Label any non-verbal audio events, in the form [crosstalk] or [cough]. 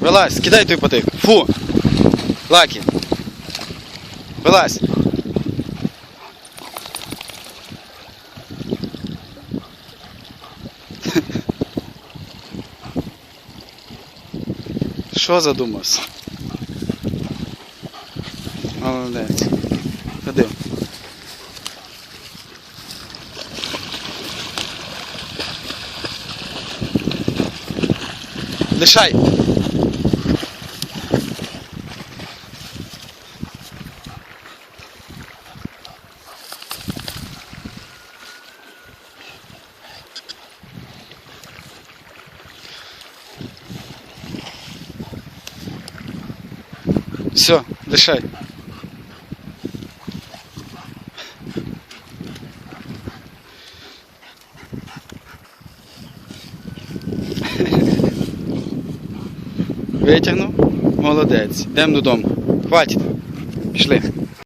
Вилазь, кидай той потик. Фу. Лакі. Вилазь. [laughs] Що задумався? Молодець. Ходи. Лишай. Все, дышай. Витягнув? Молодець. Йдемо додому. Хватить. Пішли.